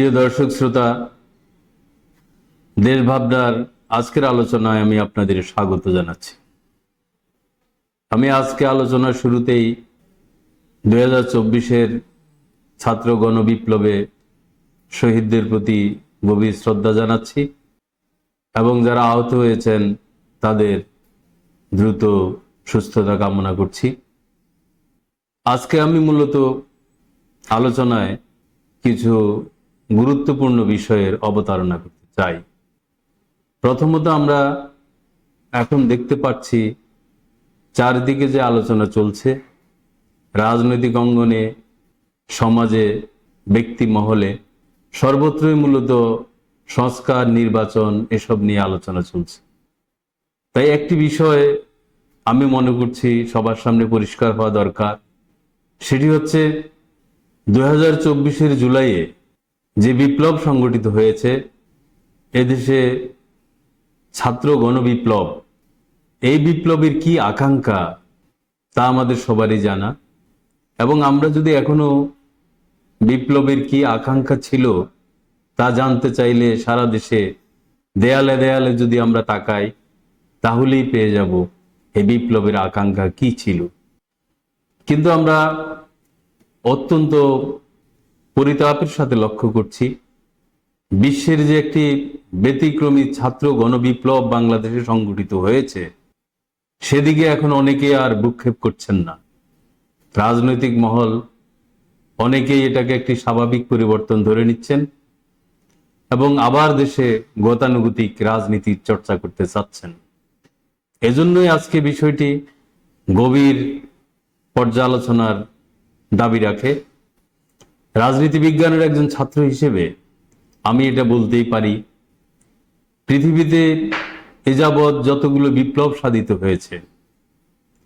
প্রিয় দর্শক শ্রোতা দেশ ভাবনার আজকের আলোচনায় আমি আপনাদের স্বাগত জানাচ্ছি। আমি আজকে আলোচনার শুরুতেই দুই হাজার চব্বিশের ছাত্র গণবিপ্লবে শহীদদের প্রতি গভীর শ্রদ্ধা জানাচ্ছি এবং যারা আহত হয়েছেন তাদের দ্রুত সুস্থতা কামনা করছি। আজকে আমি মূলত আলোচনায় কিছু গুরুত্বপূর্ণ বিষয়ের অবতারণা করতে চাই। প্রথমত আমরা এখন দেখতে পাচ্ছি চারদিকে যে আলোচনা চলছে, রাজনৈতিক অঙ্গনে, সমাজে, ব্যক্তি মহলে, সর্বত্রই মূলত সংস্কার, নির্বাচন এসব নিয়ে আলোচনা চলছে। তাই একটি বিষয় আমি মনে করছি সবার সামনে পরিষ্কার হওয়া দরকার, সেটি হচ্ছে দু হাজার জুলাইয়ে যে বিপ্লব সংগঠিত হয়েছে, এদেশে ছাত্র গণবিপ্লব, এই বিপ্লবের কি আকাঙ্ক্ষা তা আমাদের সবারই জানা। এবং আমরা যদি এখনও বিপ্লবের কি আকাঙ্ক্ষা ছিল তা জানতে চাইলে সারা দেশে দেয়ালে দেয়ালে যদি আমরা তাকাই, তাহলেই পেয়ে যাব এই বিপ্লবের আকাঙ্ক্ষা কি ছিল। কিন্তু আমরা অত্যন্ত পরিতাপের সাথে লক্ষ্য করছি। বিশ্বের যে একটি ব্যতিক্রমী ছাত্র গণবিপ্লব বাংলাদেশে সংগঠিত হয়েছে, সেদিকে এখন অনেকে আর ভ্রুক্ষেপ করছেন না। রাজনৈতিক মহল অনেকেই এটাকে একটি স্বাভাবিক পরিবর্তন ধরে নিচ্ছেন এবং আবার দেশে গতানুগতিক রাজনীতির চর্চা করতে চাচ্ছেন। এজন্যই আজকে বিষয়টি গভীর পর্যালোচনার দাবি রাখে। রাজনীতি বিজ্ঞানের একজন ছাত্র হিসেবে আমি এটা বলতেই পারি, পৃথিবীতে এ যাবৎ যতগুলো বিপ্লব সাধিত হয়েছে,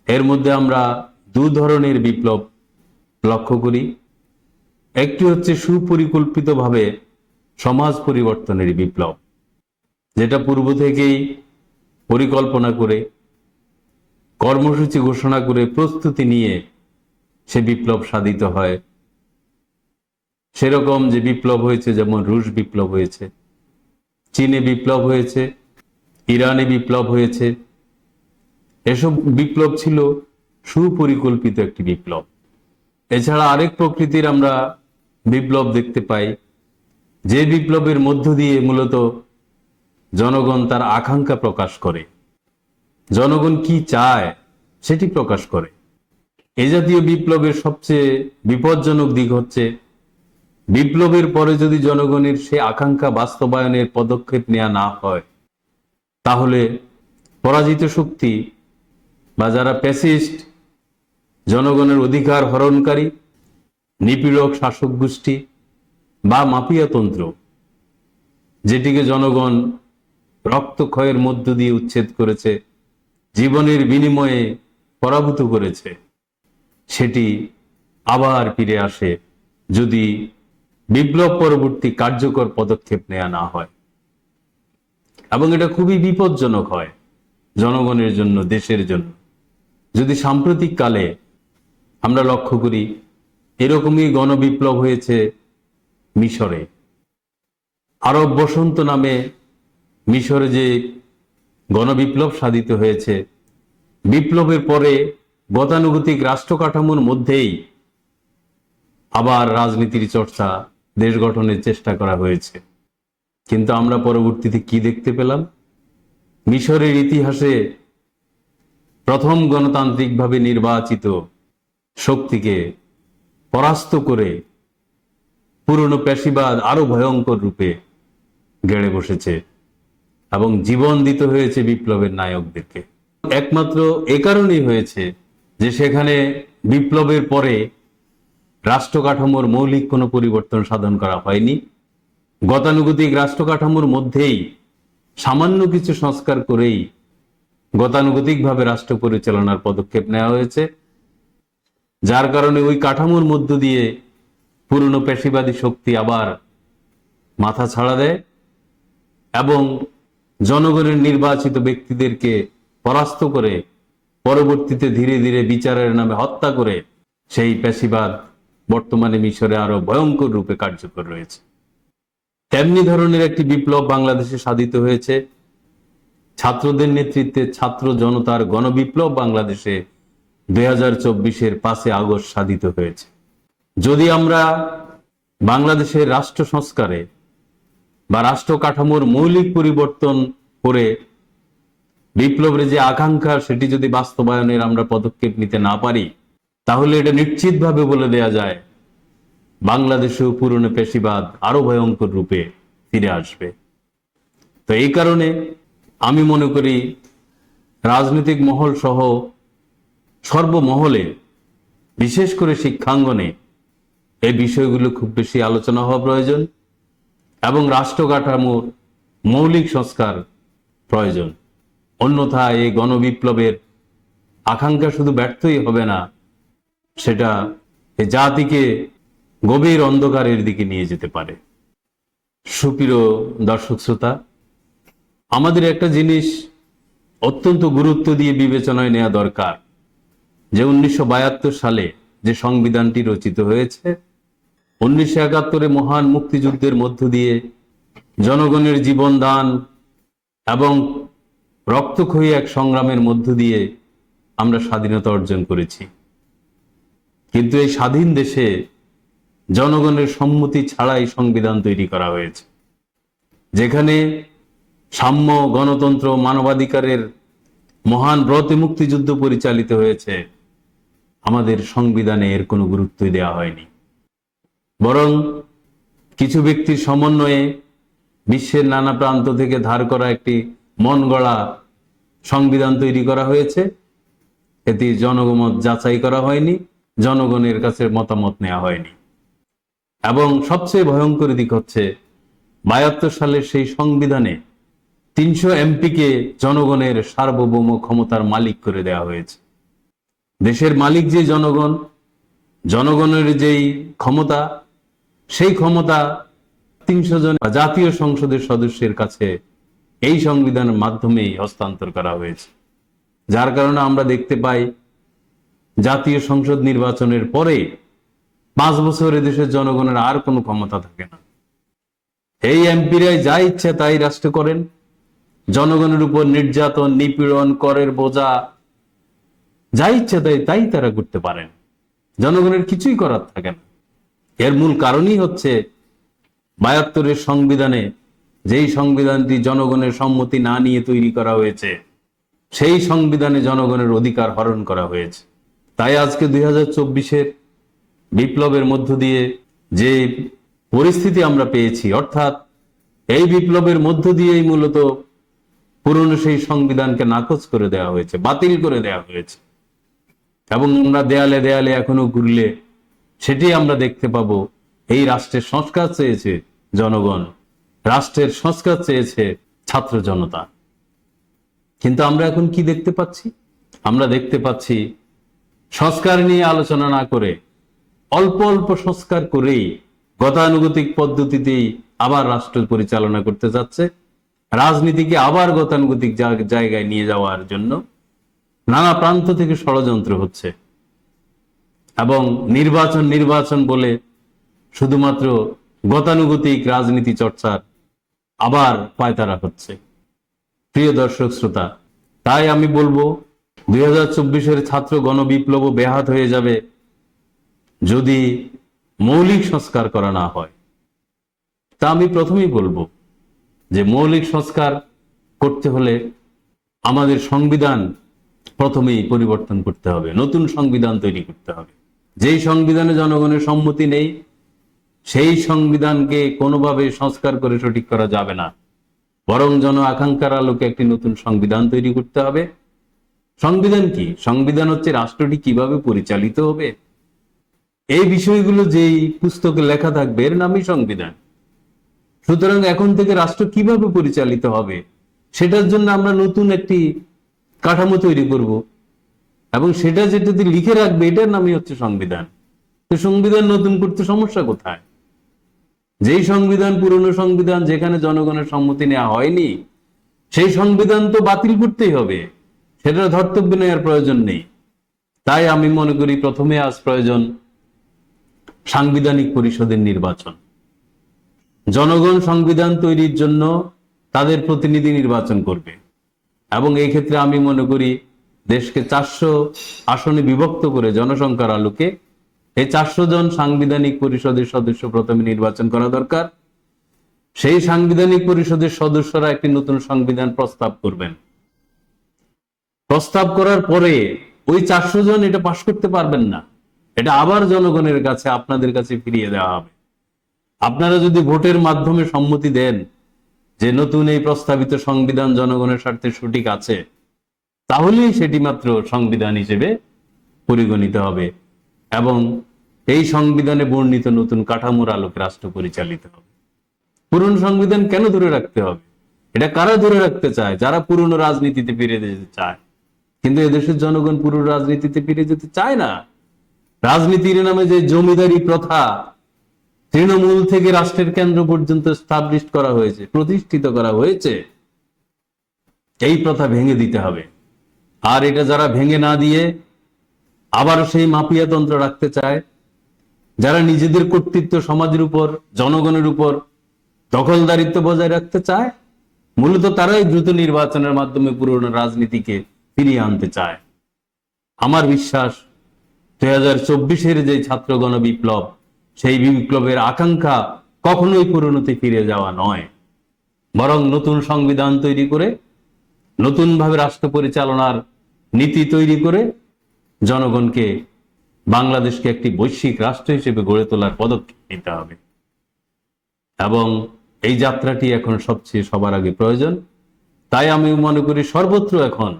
এর মধ্যে আমরা দু ধরনের বিপ্লব লক্ষ্য করি। একটি হচ্ছে সুপরিকল্পিতভাবে সমাজ পরিবর্তনের বিপ্লব, যেটা পূর্ব থেকেই পরিকল্পনা করে, কর্মসূচি ঘোষণা করে প্রস্তুতি নিয়ে সে বিপ্লব সাধিত হয়। সেরকম যে বিপ্লব হয়েছে, যেমন রুশ বিপ্লব হয়েছে, চীনে বিপ্লব হয়েছে, ইরানে বিপ্লব হয়েছে, এসব বিপ্লব ছিল সুপরিকল্পিত একটি বিপ্লব। এছাড়া আরেক প্রকৃতির আমরা বিপ্লব দেখতে পাই, যে বিপ্লবের মধ্য দিয়ে মূলত জনগণ তার আকাঙ্ক্ষা প্রকাশ করে। জনগণ কি চায়, সেটি প্রকাশ করে। এ জাতীয় বিপ্লবের সবচেয়ে বিপজ্জনক দিক হচ্ছে বিপ্লবের পরে যদি জনগণের সে আকাঙ্ক্ষা বাস্তবায়নের পদক্ষেপ নেওয়া না হয়, তাহলে পরাজিত শক্তি বা যারা প্যাসিস্ট, জনগণের অধিকার হরণকারী, নিপীড়ক শাসক গোষ্ঠী বা মাফিয়াতন্ত্র যেটিকে জনগণ রক্তক্ষয়ের মধ্য দিয়ে উচ্ছেদ করেছে, জীবনের বিনিময়ে পরাভূত করেছে, সেটি আবার ফিরে আসে যদি বিপ্লব পরবর্তী কার্যকর পদক্ষেপ নেওয়া না হয়। এবং এটা খুবই বিপজ্জনক হয় জনগণের জন্য, দেশের জন্য। যদি সাম্প্রতিক কালে আমরা লক্ষ্য করি, এরকমই গণবিপ্লব হয়েছে মিশরে। আরব বসন্ত নামে মিশরে যে গণবিপ্লব সাধিত হয়েছে, বিপ্লবের পরে গতানুগতিক রাষ্ট্র কাঠামোর মধ্যেই আবার রাজনীতির চর্চা দেশ গঠনের চেষ্টা করা হয়েছে। কিন্তু আমরা পরবর্তীতে কি দেখতে পেলাম? মিশরের ইতিহাসে প্রথম গণতান্ত্রিকভাবে নির্বাচিত শক্তিকে পরাস্ত করে পুরনো পেশিবাদ আরও ভয়ঙ্কর রূপে গেড়ে বসেছে এবং জীবন দিতে হয়েছে বিপ্লবের নায়কদেরকে। একমাত্র এ কারণেই হয়েছে যে সেখানে বিপ্লবের পরে রাষ্ট্র কাঠামোর মৌলিক কোনো পরিবর্তন সাধন করা হয়নি। গতানুগতিক রাষ্ট্র কাঠামোর মধ্যেই সামান্য কিছু সংস্কার করেই গতানুগতিকভাবে রাষ্ট্র পরিচালনার পদক্ষেপ নেওয়া হয়েছে। যার কারণে ওই কাঠামোর মধ্য দিয়ে পুরনো পেশিবাদী শক্তি আবার মাথা ছাড়া দেয় এবং জনগণের নির্বাচিত ব্যক্তিদেরকে পরাস্ত করে পরবর্তীতে ধীরে ধীরে বিচারের নামে হত্যা করে সেই পেশিবাদ বর্তমানে মিশরে আরও ভয়ঙ্কর রূপে কার্যকর রয়েছে। তেমনি ধরনের একটি বিপ্লব বাংলাদেশে সাধিত হয়েছে। ছাত্রদের নেতৃত্বে ছাত্র জনতার গণবিপ্লব বাংলাদেশে দুই হাজার চব্বিশের পাঁচে আগস্ট সাধিত হয়েছে। যদি আমরা বাংলাদেশের রাষ্ট্র সংস্কারে বা রাষ্ট্র কাঠামোর মৌলিক পরিবর্তন করে বিপ্লবের যে আকাঙ্ক্ষা, সেটি যদি বাস্তবায়নের আমরা পদক্ষেপ নিতে না পারি তাহলে এটা নিশ্চিতভাবে বলে দেয়া যায়, বাংলাদেশেও পুরনো পেশিবাদ আরও ভয়ঙ্কর রূপে ফিরে আসবে। তো এই কারণে আমি মনে করি রাজনৈতিক মহল সহ সর্বমহলে, বিশেষ করে শিক্ষাঙ্গনে, এই বিষয়গুলো খুব বেশি আলোচনা হওয়া প্রয়োজন এবং রাষ্ট্র কাঠামোর মৌলিক সংস্কার প্রয়োজন। অন্যথায় এই গণবিপ্লবের আকাঙ্ক্ষা শুধু ব্যর্থই হবে না সেটা জাতিকে গভীর অন্ধকারের দিকে নিয়ে যেতে পারে। সুপ্রিয় দর্শক শ্রোতা, আমাদের একটা জিনিস অত্যন্ত গুরুত্ব দিয়ে বিবেচনায় নেওয়া দরকার। যে উনিশশো বাহাত্তর সালে যে সংবিধানটি রচিত হয়েছে, উনিশশো একাত্তরে মহান মুক্তিযুদ্ধের মধ্য দিয়ে জনগণের জীবন দান এবং রক্তক্ষয়ী এক সংগ্রামের মধ্য দিয়ে আমরা স্বাধীনতা অর্জন করেছি। কিন্তু এই স্বাধীন দেশে জনগণের সম্মতি ছাড়াই সংবিধান তৈরি করা হয়েছে, যেখানে সাম্য, গণতন্ত্র, মানবাধিকারের মহান ব্রতে মুক্তিযুদ্ধ পরিচালিত হয়েছে, আমাদের সংবিধানে এর কোনো গুরুত্বই দেওয়া হয়নি। বরং কিছু ব্যক্তির সমন্বয়ে বিশ্বের নানা প্রান্ত থেকে ধার করা একটি মন গড়া সংবিধান তৈরি করা হয়েছে। এটি জনগমত যাচাই করা হয়নি। জনগণের কাছে মতামত নেওয়া হয়নি। এবং সবচেয়ে ভয়ঙ্কর দিক হচ্ছে, বায়াত্তর সালের সেই সংবিধানে তিনশো এমপিকে জনগণের সার্বভৌম ক্ষমতার মালিক করে দেওয়া হয়েছে। দেশের মালিক যে জনগণ, জনগণের যেই ক্ষমতা, সেই ক্ষমতা তিনশো জন জাতীয় সংসদের সদস্যের কাছে এই সংবিধানের মাধ্যমেই হস্তান্তর করা হয়েছে। যার কারণে আমরা দেখতে পাই জাতীয় সংসদ নির্বাচনের পরে পাঁচ বছর দেশের জনগণের আর কোনো ক্ষমতা থাকে না। এই এমপিরাই যা ইচ্ছে তাই রাষ্ট্র করেন। জনগণের উপর নির্যাতন, নিপীড়ন, করের বোঝা, যা ইচ্ছে তাই তাই তারা করতে পারেন। জনগণের কিছুই করার থাকে না। এর মূল কারণই হচ্ছে বায়াত্তরের সংবিধানে যেই সংবিধানটি জনগণের সম্মতি না নিয়ে তৈরি করা হয়েছে, সেই সংবিধানে জনগণের অধিকার হরণ করা হয়েছে। তাই আজকে দুই হাজার চব্বিশের বিপ্লবের মধ্য দিয়ে যে পরিস্থিতি আমরা পেয়েছি, অর্থাৎ এই বিপ্লবের মধ্য দিয়েই মূলত পুরনো সেই সংবিধানকে নাকচ করে দেওয়া হয়েছে, বাতিল করে দেওয়া হয়েছে। এবং আমরা দেয়ালে দেয়ালে এখনও ঘুরলে সেটি আমরা দেখতে পাবো। এই রাষ্ট্রের সংস্কার চেয়েছে জনগণ, রাষ্ট্রের সংস্কার চেয়েছে ছাত্র জনতা। কিন্তু আমরা এখন কি দেখতে পাচ্ছি? আমরা দেখতে পাচ্ছি সংস্কার নিয়ে আলোচনা না করে, অল্প অল্প সংস্কার করেই গতানুগতিক পদ্ধতিতেই আবার রাষ্ট্র পরিচালনা করতে যাচ্ছে। রাজনীতিকে আবার গতানুগতিক জায়গায় নিয়ে যাওয়ার জন্য নানা প্রান্ত থেকে ষড়যন্ত্র হচ্ছে। এবং নির্বাচন নির্বাচন বলে শুধুমাত্র গতানুগতিক রাজনীতি চর্চার আবার পায়তারা হচ্ছে। প্রিয় দর্শক শ্রোতা, তাই আমি বলব দুই চব্বিশের ছাত্র গণবিপ্লব ব্যাহাত হয়ে যাবে যদি মৌলিক সংস্কার করা না হয়। তা আমি প্রথমেই বলব যে মৌলিক সংস্কার করতে হলে আমাদের সংবিধান প্রথমেই পরিবর্তন করতে হবে, নতুন সংবিধান তৈরি করতে হবে। যেই সংবিধানে জনগণের সম্মতি নেই, সেই সংবিধানকে কোনোভাবে সংস্কার করে সঠিক করা যাবে না। বরং জন আকাঙ্ক্ষার আলোকে একটি নতুন সংবিধান তৈরি করতে হবে। সংবিধান কি? সংবিধান হচ্ছে রাষ্ট্রটি কীভাবে পরিচালিত হবে? এই বিষয়গুলো যেই পুস্তকে লেখা থাকবে, এর নামই সংবিধান। সুতরাং এখন থেকে রাষ্ট্র কীভাবে পরিচালিত হবে, সেটার জন্য আমরা নতুন একটি কাঠামো তৈরি করব। এবং সেটা যেটাতে লিখে রাখবে, এটার নামই হচ্ছে সংবিধান। তো সংবিধান নতুন করতে সমস্যা কোথায়? যেই সংবিধান, পুরনো সংবিধান যেখানে জনগণের সম্মতি নেওয়া হয়নি, সেই সংবিধান তো বাতিল করতেই হবে। সেটা ধর্তব্য নেওয়ার প্রয়োজন নেই। তাই আমি মনে করি প্রথমে আজ প্রয়োজন সাংবিধানিক পরিষদের নির্বাচন। জনগণ সংবিধান তৈরির জন্য তাদের প্রতিনিধি নির্বাচন করবে। এবং এই ক্ষেত্রে আমি মনে করি দেশকে চারশো আসনে বিভক্ত করে জনসংখ্যার আলোকে এই চারশো জন সাংবিধানিক পরিষদের সদস্য প্রথমে নির্বাচন করা দরকার। সেই সাংবিধানিক পরিষদের সদস্যরা একটি নতুন সংবিধান প্রস্তাব করবেন। প্রস্তাব করার পরে ওই চারশো জন এটা পাশ করতে পারবেন না। এটা আবার জনগণের কাছে, আপনাদের কাছে ফিরিয়ে দেওয়া হবে। আপনারা যদি ভোটের মাধ্যমে সম্মতি দেন যে নতুন এই প্রস্তাবিত সংবিধান জনগণের স্বার্থে সঠিক আছে, তাহলেই সেটি মাত্র সংবিধান হিসেবে পরিগণিত হবে এবং এই সংবিধানে বর্ণিত নতুন কাঠামোর আলোকে রাষ্ট্র পরিচালিত হবে। পুরনো সংবিধান কেন ধরে রাখতে হবে? এটা কারা ধরে রাখতে চায়? যারা পুরনো রাজনীতিতে ফিরে যেতে চায়? কিন্তু এদেশের জনগণ পুরো রাজনীতিতে ফিরে যেতে চায় না। রাজনীতির নামে যে জমিদারি প্রথা তৃণমূল থেকে রাষ্ট্রের কেন্দ্র পর্যন্ত স্টাবলিশ করা হয়েছে, প্রতিষ্ঠিত করা হয়েছে, এই প্রথা ভেঙে দিতে হবে। আর এটা যারা ভেঙে না দিয়ে আবার সেই মাফিয়াতন্ত্র রাখতে চায়, যারা নিজেদের কর্তৃত্ব সমাজের উপর, জনগণের উপর দখলদারিত্ব বজায় রাখতে চায়, মূলত তারাই দ্রুত নির্বাচনের মাধ্যমে পুরনো রাজনীতিকে ফিরিয়ে আনতে চায়। আমার বিশ্বাস, দুই হাজার চব্বিশের যে ছাত্র গণ বিপ্লব সেই বিপ্লবের আকাঙ্ক্ষা কখনোই পুরনোতে ফিরে যাওয়া নয়। বরং নতুন সংবিধান তৈরি করে, নতুনভাবে রাষ্ট্র পরিচালনার নীতি তৈরি করে, জনগণকে বাংলাদেশকে একটি বৈশ্বিক রাষ্ট্র হিসেবে গড়ে তোলার পদক্ষেপ নিতে হবে। এবং এই যাত্রাটি এখন সবচেয়ে সবার আগে প্রয়োজন। তাই আমি মনে করি সর্বত্র এখন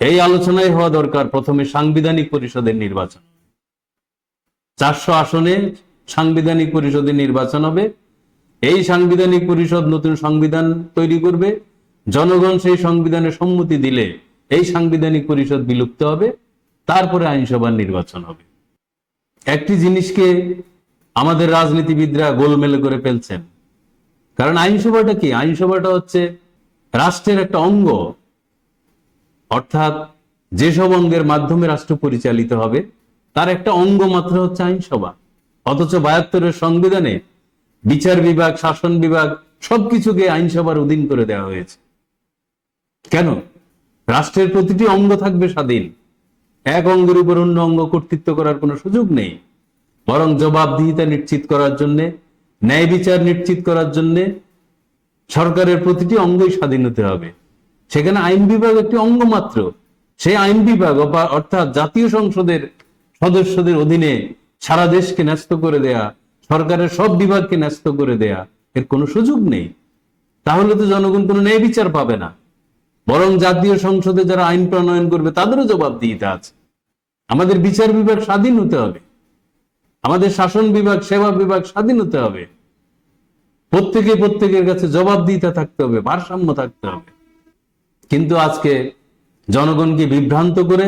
এই আলোচনায় হওয়া দরকার প্রথমে সাংবিধানিক পরিষদের নির্বাচন। চারশো আসনে সাংবিধানিক পরিষদের নির্বাচন হবে। এই সাংবিধানিক পরিষদ নতুন সংবিধান তৈরি করবে। জনগণ সেই সংবিধানে সম্মতি দিলে এই সাংবিধানিক পরিষদ বিলুপ্ত হবে। তারপরে আইনসভার নির্বাচন হবে। একটি জিনিসকে আমাদের রাজনীতিবিদরা গোলমেলে করে ফেলছেন। কারণ আইনসভাটা কি? আইনসভাটা হচ্ছে রাষ্ট্রের একটা অঙ্গ। অর্থাৎ যেসব অঙ্গের মাধ্যমে রাষ্ট্র পরিচালিত হবে, তার একটা অঙ্গ মাত্র হচ্ছে আইনসভা। অথচ বায়াত্তরের সংবিধানে বিচার বিভাগ, শাসন বিভাগ সবকিছুকে আইনসভার অধীন করে দেওয়া হয়েছে। কেন? রাষ্ট্রের প্রতিটি অঙ্গ থাকবে স্বাধীন। এক অঙ্গের উপর অন্য অঙ্গ কর্তৃত্ব করার কোনো সুযোগ নেই। বরং জবাবদিহিতা নিশ্চিত করার জন্য, ন্যায় বিচার নিশ্চিত করার জন্য সরকারের প্রতিটি অঙ্গই স্বাধীন হতে হবে। সেখানে আইন বিভাগ একটি অঙ্গ মাত্র। সেই আইন বিভাগ অর্থাৎ জাতীয় সংসদের সদস্যদের অধীনে সারা দেশকে ন্যস্ত করে দেয়া, সরকারের সব বিভাগকে ন্যস্ত করে দেয়া, এর কোনো সুযোগ নেই। তাহলে তো জনগণ কোনো ন্যায় বিচার পাবে না। বরং জাতীয় সংসদে যারা আইন প্রণয়ন করবে, তাদেরও জবাব জবাবদিহিতা আছে। আমাদের বিচার বিভাগ স্বাধীন হতে হবে। আমাদের শাসন বিভাগ, সেবা বিভাগ স্বাধীন হতে হবে। প্রত্যেকে প্রত্যেকের কাছে জবাবদিহিতা থাকতে হবে, ভারসাম্য থাকতে হবে। কিন্তু আজকে জনগণকে বিভ্রান্ত করে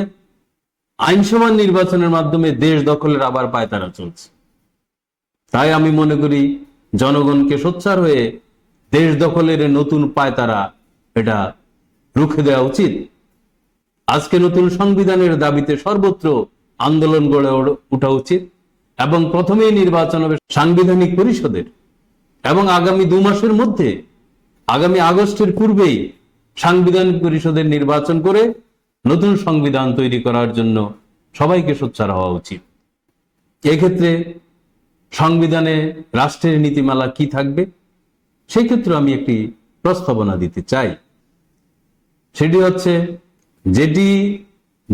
আইনসভা নির্বাচনের মাধ্যমে দেশ দখলের আবার পায়তারা চলছে। তাই আমি মনে করি জনগণকে সোচ্চার হয়ে দেশ দখলের নতুন পায়তারা এটা রুখে দেওয়া উচিত। আজকে নতুন সংবিধানের দাবিতে সর্বত্র আন্দোলন গড়ে ওঠা উচিত এবং প্রথমেই নির্বাচন হবে সাংবিধানিক পরিষদের এবং আগামী দু মাসের মধ্যে, আগামী আগস্টের পূর্বেই সাংবিধানিক পরিষদের নির্বাচন করে নতুন সংবিধান তৈরি করার জন্য সবাইকে সোচ্চার হওয়া উচিত। এক্ষেত্রে সংবিধানে রাষ্ট্রের নীতিমালা কি থাকবে? সেই ক্ষেত্রে আমি একটি প্রস্তাবনা দিতে চাই। সেটি হচ্ছে, যেটি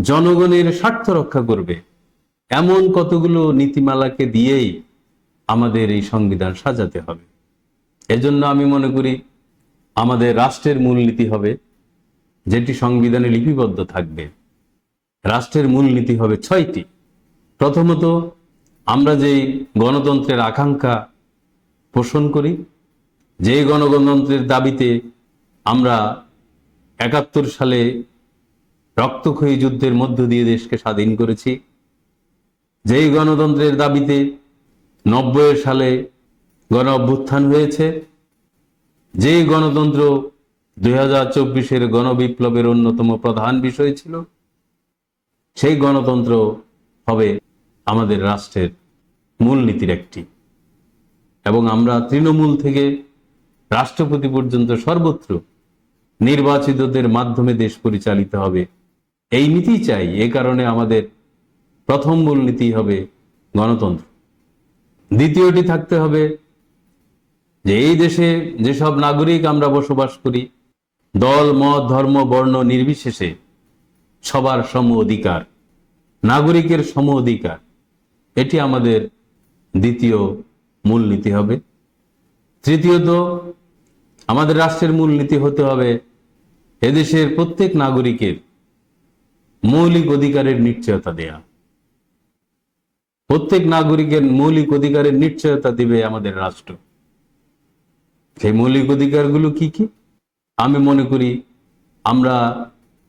জনগণের স্বার্থ রক্ষা করবে, এমন কতগুলো নীতিমালাকে দিয়েই আমাদের এই সংবিধান সাজাতে হবে। এজন্য আমি মনে করি আমাদের রাষ্ট্রের মূলনীতি হবে যেটি সংবিধানে লিপিবদ্ধ থাকবে। রাষ্ট্রের মূলনীতি হবে ছয়টি। প্রথমত, আমরা যেই গণতন্ত্রের আকাঙ্ক্ষা পোষণ করি, যেই গণতন্ত্রের দাবিতে আমরা একাত্তর সালে রক্তক্ষয়ী যুদ্ধের মধ্য দিয়ে দেশকে স্বাধীন করেছি, যেই গণতন্ত্রের দাবিতে নব্বই সালে গণ অভ্যুত্থান হয়েছে যেই গণতন্ত্র দুই হাজার চব্বিশের গণবিপ্লবের অন্যতম প্রধান বিষয় ছিল, সেই গণতন্ত্র হবে আমাদের রাষ্ট্রের মূলনীতির একটি। এবং আমরা তৃণমূল থেকে রাষ্ট্রপতি পর্যন্ত সর্বত্র নির্বাচিতদের মাধ্যমে দেশ পরিচালিত হবে। এই নীতি চাই, এ কারণে আমাদের প্রথম মূল নীতি হবে গণতন্ত্র। দ্বিতীয়টি থাকতে হবে যে এই দেশে যেসব নাগরিক আমরা বসবাস করি, দল, মত, ধর্ম, বর্ণ নির্বিশেষে সবার সম অধিকার, নাগরিকের সম অধিকার, এটি আমাদের দ্বিতীয় মূলনীতি হবে। তৃতীয়ত, আমাদের রাষ্ট্রের মূলনীতি হতে হবে এদেশের প্রত্যেক নাগরিকের মৌলিক অধিকারের নিশ্চয়তা দেয়া। প্রত্যেক নাগরিকের মৌলিক অধিকারের নিশ্চয়তা দিবে আমাদের রাষ্ট্র। সেই মৌলিক অধিকারগুলো কি কি? আমি মনে করি আমরা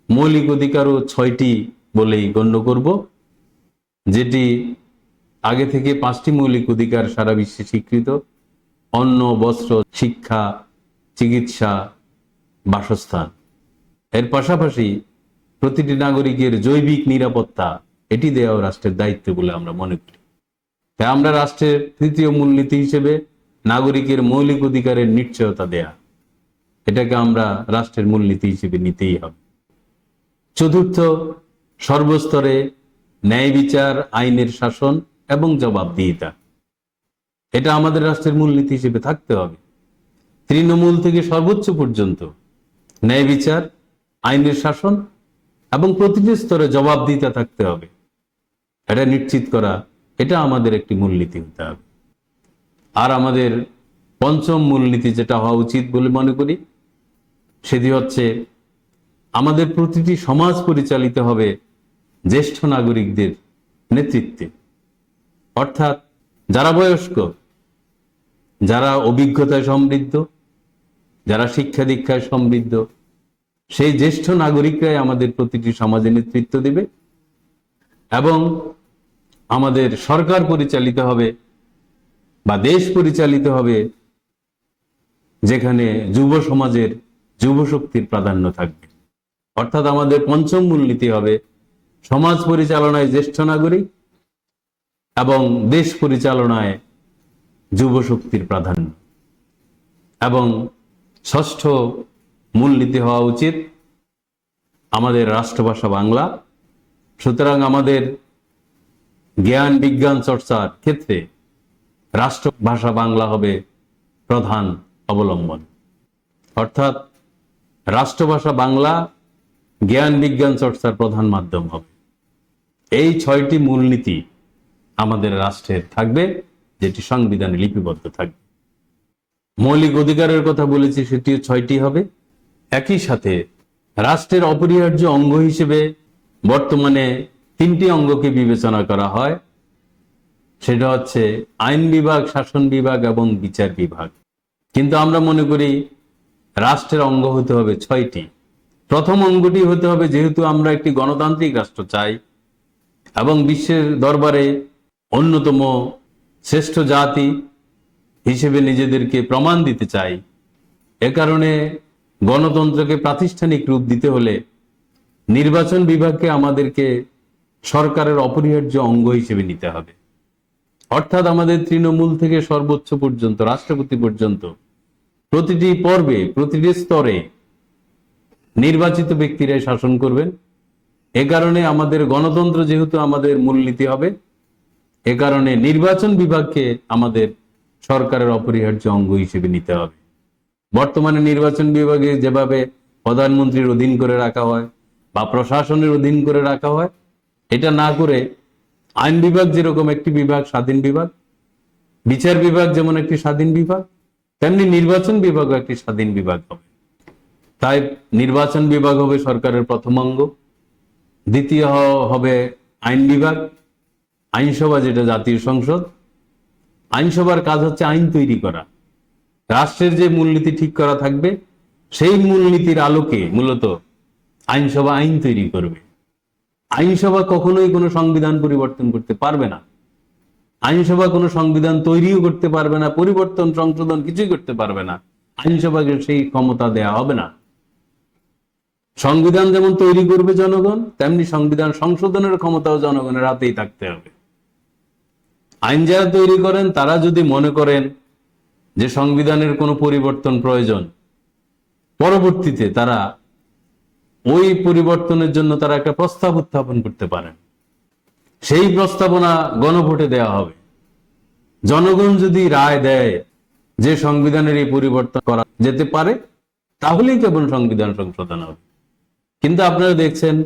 মৌলিক অধিকারও ছয়টি বলেই গণ্য করব, যেটি আগে থেকে পাঁচটি মৌলিক অধিকার সারা বিশ্বে স্বীকৃত। অন্ন, বস্ত্র, শিক্ষা, চিকিৎসা, বাসস্থান। এর পাশাপাশি প্রতিটি নাগরিকের জৈবিক নিরাপত্তা, এটি দেওয়া রাষ্ট্রের দায়িত্ব বলে আমরা মনে করি। তাই আমরা রাষ্ট্রের তৃতীয় মূলনীতি হিসেবে নাগরিকের মৌলিক অধিকারের নিশ্চয়তা দেয়া। এটাকে আমরা রাষ্ট্রের মূলনীতি হিসেবে নিতেই হবে। চতুর্থ, সর্বস্তরে ন্যায় বিচার, আইনের শাসন এবং জবাবদিহিতা। এটা আমাদের রাষ্ট্রের মূলনীতি হিসেবে থাকতে হবে। তৃণমূল থেকে সর্বোচ্চ পর্যন্ত ন্যায় বিচার, আইনের শাসন এবং প্রতিটি স্তরে জবাবদিহিতা থাকতে হবে। এটা নিশ্চিত করা, এটা আমাদের একটি মূলনীতি হতে হবে। আর আমাদের পঞ্চম মূলনীতি যেটা হওয়া উচিত বলে মনে করি, সেটি হচ্ছে আমাদের প্রতিটি সমাজ পরিচালিত হবে জ্যেষ্ঠ নাগরিকদের নেতৃত্বে। অর্থাৎ যারা বয়স্ক, যারা অভিজ্ঞতায় সমৃদ্ধ, যারা শিক্ষা দীক্ষায় সমৃদ্ধ, সেই জ্যেষ্ঠ নাগরিকরাই আমাদের প্রতিটি সমাজে নেতৃত্ব দেবে এবং আমাদের সরকার পরিচালিত হবে বা দেশ পরিচালিত হবে, যেখানে যুব সমাজের যুব শক্তির প্রাধান্য থাকবে। অর্থাৎ আমাদের পঞ্চম মূলনীতি হবে সমাজ পরিচালনায় জ্যেষ্ঠ নাগরিক এবং দেশ পরিচালনায় যুব শক্তির প্রাধান্য। এবং ষষ্ঠ মূলনীতি হওয়া উচিত আমাদের রাষ্ট্রভাষা বাংলা। সুতরাং আমাদের জ্ঞান বিজ্ঞান চর্চার ক্ষেত্রে রাষ্ট্রভাষা বাংলা হবে প্রধান অবলম্বন। অর্থাৎ রাষ্ট্রভাষা বাংলা জ্ঞান বিজ্ঞান চর্চার প্রধান মাধ্যম হবে। এই ছয়টি মূলনীতি আমাদের রাষ্ট্রের থাকবে, যেটি সংবিধানে লিপিবদ্ধ থাকবে। মৌলিক অধিকারের কথা বলেছি, সেটিও ছয়টি হবে। একই সাথে রাষ্ট্রের অপরিহার্য অঙ্গ হিসেবে বর্তমানে তিনটি অঙ্গকে বিবেচনা করা হয়। সেটা হচ্ছে আইন বিভাগ, শাসন বিভাগ এবং বিচার বিভাগ। কিন্তু আমরা মনে করি রাষ্ট্রের অঙ্গ হতে হবে ছয়টি। প্রথম অঙ্গটি হতে হবে যেহেতু আমরা একটি গণতান্ত্রিক রাষ্ট্র চাই এবং বিশ্বের দরবারে অন্যতম শ্রেষ্ঠ জাতি হিসেবে নিজেদেরকে প্রমাণ দিতে চাই। এ কারণে গণতন্ত্রকে প্রাতিষ্ঠানিক রূপ দিতে হলে নির্বাচন বিভাগকে আমাদেরকে সরকারের অপরিহার্য অঙ্গ হিসেবে নিতে হবে। অর্থাৎ আমাদের তৃণমূল থেকে সর্বোচ্চ পর্যন্ত, রাষ্ট্রপতি পর্যন্ত, প্রতিটি পর্বে, প্রতিটি স্তরে নির্বাচিত ব্যক্তিরাই শাসন করবেন। এ কারণে আমাদের গণতন্ত্র যেহেতু আমাদের মূলনীতি হবে, এ কারণে নির্বাচন বিভাগকে আমাদের সরকারের অপরিহার্য অঙ্গ হিসেবে নিতে হবে। বর্তমানে নির্বাচন বিভাগে যেভাবে প্রধানমন্ত্রীর অধীন করে রাখা হয় বা প্রশাসনের অধীন করে রাখা হয়, এটা না করে আইন বিভাগ যেরকম একটি বিভাগ, স্বাধীন বিভাগ, বিচার বিভাগ যেমন একটি স্বাধীন বিভাগ, তেমনি নির্বাচন বিভাগ একটি স্বাধীন বিভাগ হবে। তাই নির্বাচন বিভাগ হবে সরকারের প্রথম অঙ্গ, দ্বিতীয় হবে আইন বিভাগ, আইনসভা যেটা জাতীয় সংসদ। আইনসভার কাজ হচ্ছে আইন তৈরি করা। রাষ্ট্রের যে মূলনীতি ঠিক করা থাকবে, সেই মূলনীতির আলোকে মূলত আইনসভা আইন তৈরি করবে। আইনসভা কখনোই কোনো সংবিধান পরিবর্তন করতে পারবে না। আইনসভা কোনো সংবিধান তৈরিও করতে পারবে না, পরিবর্তন, সংশোধন কিছুই করতে পারবে না। আইনসভাকে সেই ক্ষমতা দেয়া হবে না। সংবিধান যেমন তৈরি করবে জনগণ, তেমনি সংবিধান সংশোধনের ক্ষমতাও জনগণের হাতেই থাকতে হবে। আইন যারা তৈরি করেন, তারা যদি মনে করেন যে সংবিধানের কোনো পরিবর্তন প্রয়োজন, পরবর্তীতে তারা ওই পরিবর্তনের জন্য তারা একটা প্রস্তাব উত্থাপন করতে পারেন। সেই প্রস্তাবনা গণভোটে দেওয়া হবে। জনগণ যদি রায় দেয় যে সংবিধানের এই পরিবর্তন করা যেতে পারে, তাহলেই কেবল সংবিধান সংশোধন হবে। কিন্তু আপনারা দেখছেন,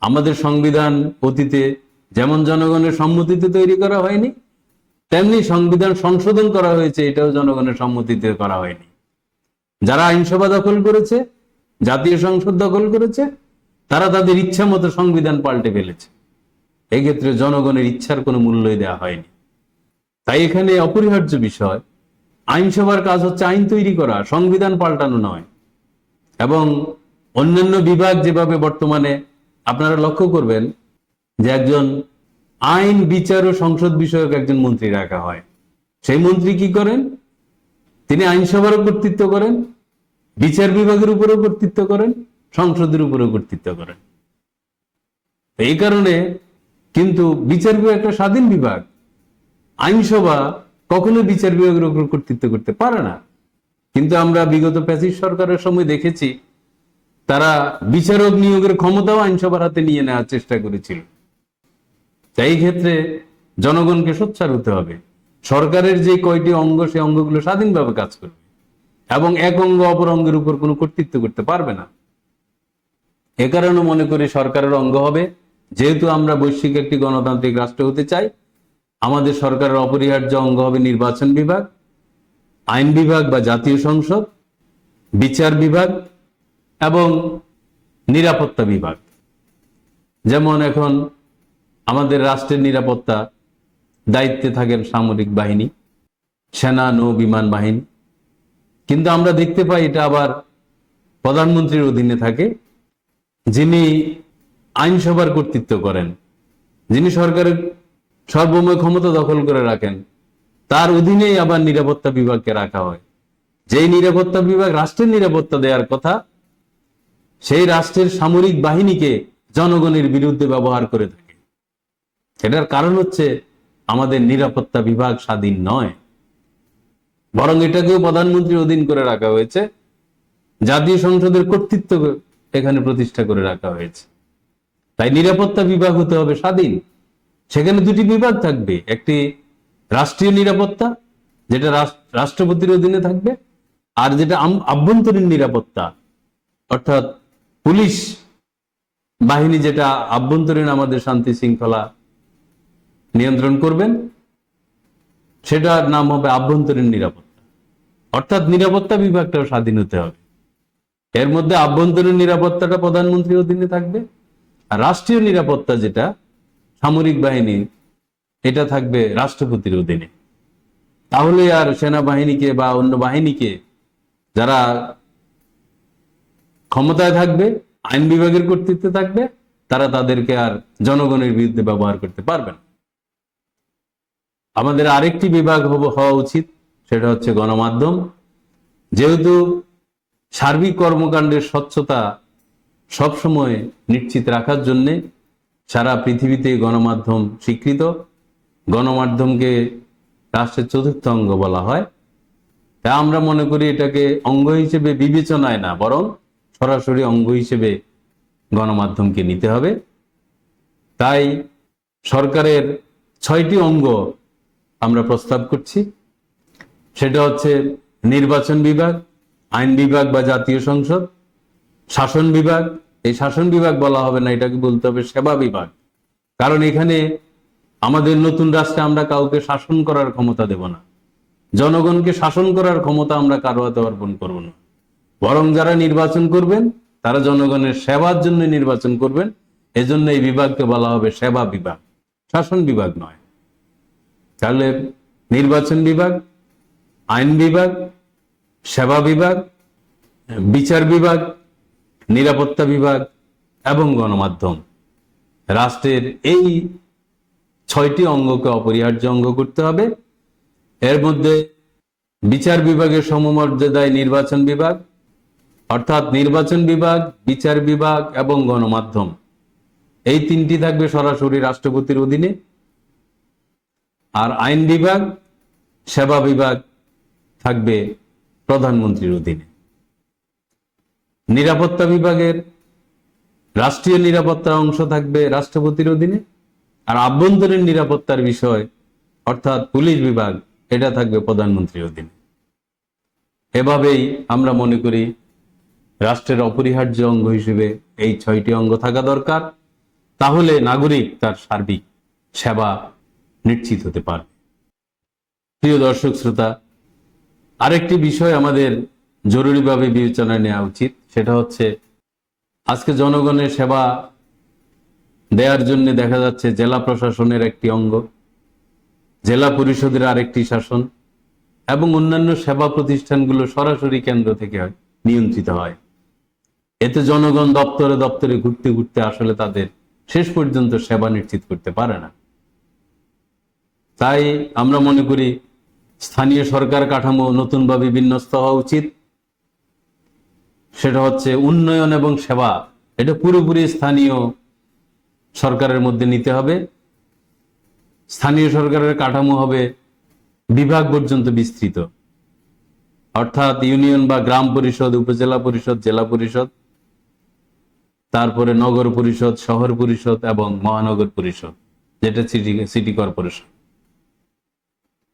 আমাদের সংবিধান অতীতে যেমন জনগণের সম্মতিতে তৈরি করা হয়নি, তেমনি সংবিধান সংশোধন করা হয়েছে, এটাও জনগণের সম্মতিতে করা হয়নি। যারা আইনসভা দখল করেছে জাতীয় সংসদ দখল করেছে, তারা তাদের ইচ্ছা মতো সংবিধান পাল্টে ফেলেছে। এক্ষেত্রে জনগণের ইচ্ছার কোনো মূল্যই দেওয়া হয়নি। তাই এখানে অপরিহার্য বিষয়, আইনসভার কাজ হচ্ছে আইন তৈরি করা, সংবিধান পাল্টানো নয়। এবং অন্যান্য বিভাগ যেভাবে বর্তমানে, আপনারা লক্ষ্য করবেন যে একজন আইন, বিচার ও সংসদ বিষয়ক একজন মন্ত্রী রাখা হয়। সেই মন্ত্রী কি করেন? তিনি আইনসভারও কর্তৃত্ব করেন বিচার বিভাগের উপরেও কর্তৃত্ব করেন, সংসদের উপরেও কর্তৃত্ব করেন। এই কারণে কিন্তু বিচার বিভাগ একটা স্বাধীন বিভাগ। আইনসভা কখনো বিচার বিভাগের উপর কর্তৃত্ব করতে পারে না। কিন্তু আমরা বিগত প্যাসিস সরকারের সময় দেখেছি, তারা বিচারক নিয়োগের ক্ষমতাও আইনসভার হাতে নিয়ে নেওয়ার চেষ্টা করেছিল। তাই ক্ষেত্রে জনগণকে সোচ্চার হতে হবে। সরকারের যে কয়টি অঙ্গ, সেই অঙ্গগুলো স্বাধীনভাবে কাজ করবে। এবং এক অঙ্গ অপর অঙ্গের উপর কোনো কর্তৃত্ব করতে পারবে না। এ কারণে মনে করি সরকারের অঙ্গ হবে। যেহেতু আমরা বৈশ্বিক একটি গণতান্ত্রিক রাষ্ট্র হতে চাই, আমাদের সরকারের অপরিহার্য অঙ্গ হবে নির্বাচন বিভাগ, আইন বিভাগ বা জাতীয় সংসদ, বিচার বিভাগ এবং নিরাপত্তা বিভাগ। যেমন এখন আমাদের রাষ্ট্রের নিরাপত্তা দায়িত্বে থাকেন সামরিক বাহিনী, সেনা, নৌ, বিমান বাহিনী। কিন্তু আমরা দেখতে পাই এটা আবার প্রধানমন্ত্রীর অধীনে থাকে, যিনি আইনসভার কর্তৃত্ব করেন, যিনি সরকারের সর্বময় ক্ষমতা দখল করে রাখেন, তার অধীনেই আবার নিরাপত্তা বিভাগকে রাখা হয়। যেই নিরাপত্তা বিভাগ রাষ্ট্রের নিরাপত্তা দেওয়ার কথা, সেই রাষ্ট্রের সামরিক বাহিনীকে জনগণের বিরুদ্ধে ব্যবহার করে থাকে। এটার কারণ হচ্ছে আমাদের নিরাপত্তা বিভাগ স্বাধীন নয়। বরং এটাকেও প্রধানমন্ত্রীর অধীন করে রাখা হয়েছে। জাতীয় সংসদের কর্তৃত্ব এখানে প্রতিষ্ঠা করে রাখা হয়েছে। তাই নিরাপত্তা বিভাগ হতে হবে স্বাধীন। সেখানে দুটি বিভাগ থাকবে, একটি রাষ্ট্রীয় নিরাপত্তা, যেটা রাষ্ট্রপতির অধীনে থাকবে, আর যেটা আভ্যন্তরীণ নিরাপত্তা, অর্থাৎ পুলিশ বাহিনী যেটা আভ্যন্তরীণ আমাদের শান্তি শৃঙ্খলা নিয়ন্ত্রণ করবেন সেটার নাম হবে আভ্যন্তরীণ নিরাপত্তা। অর্থাৎ নিরাপত্তা বিভাগটাও স্বাধীন হতে হবে। এর মধ্যে আভ্যন্তরীণ নিরাপত্তাটা প্রধানমন্ত্রীর অধীনে থাকবে, আর রাষ্ট্রীয় নিরাপত্তা যেটা, সামরিক বাহিনী, এটা থাকবে রাষ্ট্রপতির অধীনে। তাহলে আর সেনাবাহিনীকে বা অন্য বাহিনীকে যারা ক্ষমতায় থাকবে, আইন বিভাগের কর্তৃত্বে থাকবে, তারা তাদেরকে আর জনগণের বিরুদ্ধে ব্যবহার করতে পারবে না। আমাদের আরেকটি বিভাগ হওয়া উচিত, সেটা হচ্ছে গণমাধ্যম। যেহেতু সার্বিক কর্মকাণ্ডের স্বচ্ছতা সবসময় নিশ্চিত রাখার জন্যে সারা পৃথিবীতে গণমাধ্যম স্বীকৃত, গণমাধ্যমকে রাষ্ট্রের চতুর্থ অঙ্গ বলা হয়। তা আমরা মনে করি এটাকে অঙ্গ হিসেবে বিবেচনায় না, বরং সরাসরি অঙ্গ হিসেবে গণমাধ্যমকে নিতে হবে। তাই সরকারের ছয়টি অঙ্গ আমরা প্রস্তাব করছি। সেটা হচ্ছে নির্বাচন বিভাগ, আইন বিভাগ বা জাতীয় সংসদ, শাসন বিভাগ। এই শাসন বিভাগ বলা হবে না, এটাকে বলতে হবে সেবা বিভাগ। কারণ এখানে আমাদের নতুন রাষ্ট্রে আমরা কাউকে শাসন করার ক্ষমতা দেব না। জনগণকে শাসন করার ক্ষমতা আমরা কারও হাতে অর্পণ করব না। বরং যারা নির্বাচন করবেন, তারা জনগণের সেবার জন্য নির্বাচন করবেন। এজন্য এই বিভাগকে বলা হবে সেবা বিভাগ। শাসন বিভাগ নয়। তাহলে নির্বাচন বিভাগ, আইন বিভাগ, সেবা বিভাগ, বিচার বিভাগ, নিরাপত্তা বিভাগ এবং গণমাধ্যম। রাষ্ট্রের এই ছয়টি অঙ্গকে অপরিহার্য অঙ্গ করতে হবে। এর মধ্যে বিচার বিভাগের সমমর্যাদায় নির্বাচন বিভাগ, অর্থাৎ নির্বাচন বিভাগ, বিচার বিভাগ এবং গণমাধ্যম। এই তিনটি থাকবে সরাসরি রাষ্ট্রপতির অধীনে। আর আইন বিভাগ, সেবা বিভাগ থাকবে প্রধানমন্ত্রীর অধীনে। নিরাপত্তা বিভাগের রাষ্ট্রীয় নিরাপত্তার অংশ থাকবে রাষ্ট্রপতির অধীনে। আর আভ্যন্তরীণ নিরাপত্তার বিষয়, অর্থাৎ পুলিশ বিভাগ, এটা থাকবে প্রধানমন্ত্রীর অধীনে। এভাবেই আমরা মনে করি রাষ্ট্রের অপরিহার্য অঙ্গ হিসেবে এই ছয়টি অঙ্গ থাকা দরকার। তাহলে নাগরিক তার সার্বিক সেবা নিশ্চিত হতে পারবে। প্রিয় দর্শক, শ্রোতা, আরেকটি বিষয় আমাদের জরুরিভাবে বিবেচনায় নেওয়া উচিত, সেটা হচ্ছে আজকে জনগণের সেবা দেওয়ার জন্য দেখা যাচ্ছে জেলা প্রশাসনের একটি অঙ্গ, জেলা পরিষদের আরেকটি শাসন এবং অন্যান্য সেবা প্রতিষ্ঠানগুলো সরাসরি কেন্দ্র থেকে হয় নিয়ন্ত্রিত হয়। এতে জনগণ দপ্তরে দপ্তরে ঘুরতে ঘুরতে আসলে তাদের শেষ পর্যন্ত সেবা নিশ্চিত করতে পারে না। তাই আমরা মনে করি স্থানীয় সরকার কাঠামো নতুনভাবে বিন্যস্ত হওয়া উচিত। সেটা হচ্ছে উন্নয়ন এবং সেবা, এটা পুরোপুরি স্থানীয় সরকারের মধ্যে নিতে হবে। স্থানীয় সরকারের কাঠামো হবে বিভাগ পর্যন্ত বিস্তৃত। অর্থাৎ ইউনিয়ন বা গ্রাম পরিষদ, উপজেলা পরিষদ, জেলা পরিষদ, তারপরে নগর পরিষদ, শহর পরিষদ এবং মহানগর পরিষদ, যেটা সিটি সিটি কর্পোরেশন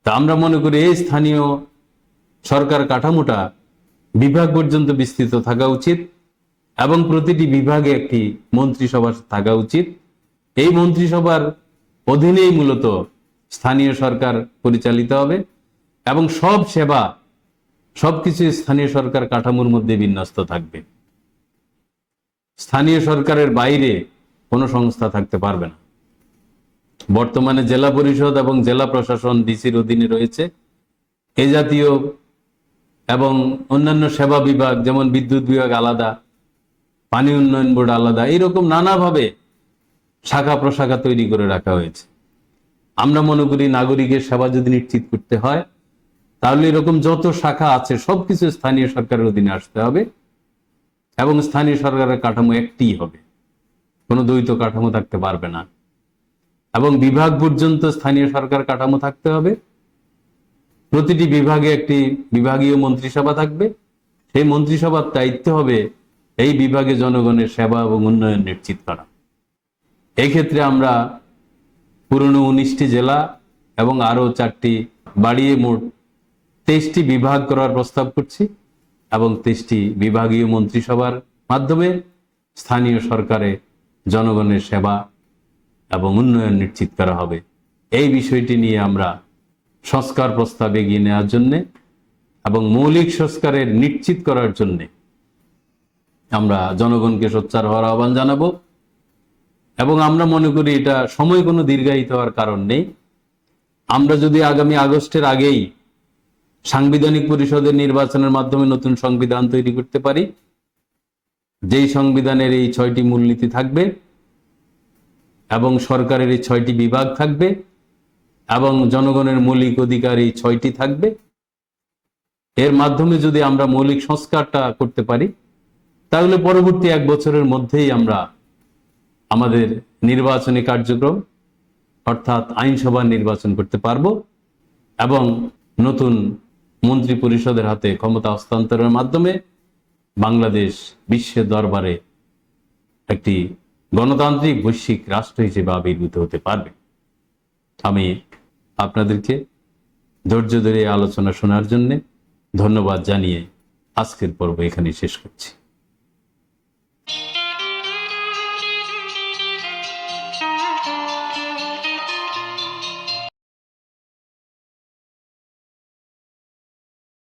তা আমরা মনে করি এই স্থানীয় সরকার কাঠামোটা বিভাগ পর্যন্ত বিস্তৃত থাকা উচিত এবং প্রতিটি বিভাগে একটি মন্ত্রিসভা থাকা উচিত। এই মন্ত্রিসভার অধীনেই মূলত স্থানীয় সরকার পরিচালিত হবে এবং সব সেবা সবকিছু স্থানীয় সরকার কাঠামোর মধ্যে বিন্যস্ত থাকবে। স্থানীয় সরকারের বাইরে কোনো সংস্থা থাকতে পারবে না। বর্তমানে জেলা পরিষদ এবং জেলা প্রশাসন ডিসির অধীনে রয়েছে। এ জাতীয় এবং অন্যান্য সেবা বিভাগ, যেমন বিদ্যুৎ বিভাগ আলাদা, পানি উন্নয়ন বোর্ড আলাদা, এইরকম নানাভাবে শাখা প্রশাখা তৈরি করে রাখা হয়েছে। আমরা মনে করি নাগরিকের সেবা যদি নিশ্চিত করতে হয়, তাহলে এরকম যত শাখা আছে, সবকিছু স্থানীয় সরকারের অধীনে আসতে হবে এবং স্থানীয় সরকারের কাঠামো একটিই হবে। কোনো দ্বৈত কাঠামো থাকতে পারবে না। এবং বিভাগ পর্যন্ত স্থানীয় সরকার কাঠামো থাকতে হবে। প্রতিটি বিভাগে একটি বিভাগীয় মন্ত্রিসভা থাকবে। সেই মন্ত্রিসভার দায়িত্ব হবে এই বিভাগে জনগণের সেবা এবং উন্নয়ন নিশ্চিত করা। এই ক্ষেত্রে আমরা পুরনো উনিশটি জেলা এবং আরও চারটি, বাড়িয়ে মোট তেইশটি বিভাগ করার প্রস্তাব করছি এবং তেইশটি বিভাগীয় মন্ত্রিসভার মাধ্যমে স্থানীয় সরকারে জনগণের সেবা এবং উন্নয়ন নিশ্চিত করা হবে। এই বিষয়টি নিয়ে আমরা সংস্কার প্রস্তাব এগিয়ে নেওয়ার জন্যে এবং মৌলিক সংস্কারের নিশ্চিত করার জন্যে আমরা জনগণকে সোচ্চার হওয়ার আহ্বান জানাব এবং আমরা মনে করি এটা সময় কোনো দীর্ঘায়িত হওয়ার কারণ নেই। আমরা যদি আগামী আগস্টের আগেই সাংবিধানিক পরিষদের নির্বাচনের মাধ্যমে নতুন সংবিধান তৈরি করতে পারি, যেই সংবিধানের এই ছয়টি মূলনীতি থাকবে এবং সরকারের এই ছয়টি বিভাগ থাকবে এবং জনগণের মৌলিক অধিকার এই ছয়টি থাকবে। এর মাধ্যমে যদি আমরা মৌলিক সংস্কারটা করতে পারি, তাহলে পরবর্তী এক বছরের মধ্যেই আমরা আমাদের নির্বাচনী কার্যক্রম, অর্থাৎ আইনসভার নির্বাচন করতে পারব এবং নতুন মন্ত্রী পরিষদের হাতে ক্ষমতা হস্তান্তরের মাধ্যমে বাংলাদেশ বিশ্বের দরবারে একটি গণতান্ত্রিক বৈশ্বিক রাষ্ট্র হিসেবে আবির্ভূত হতে পারবে। আমি আপনাদেরকে ধৈর্য ধরে আলোচনা শোনার জন্যে ধন্যবাদ জানিয়ে আজকের পর্ব এখানে শেষ করছি।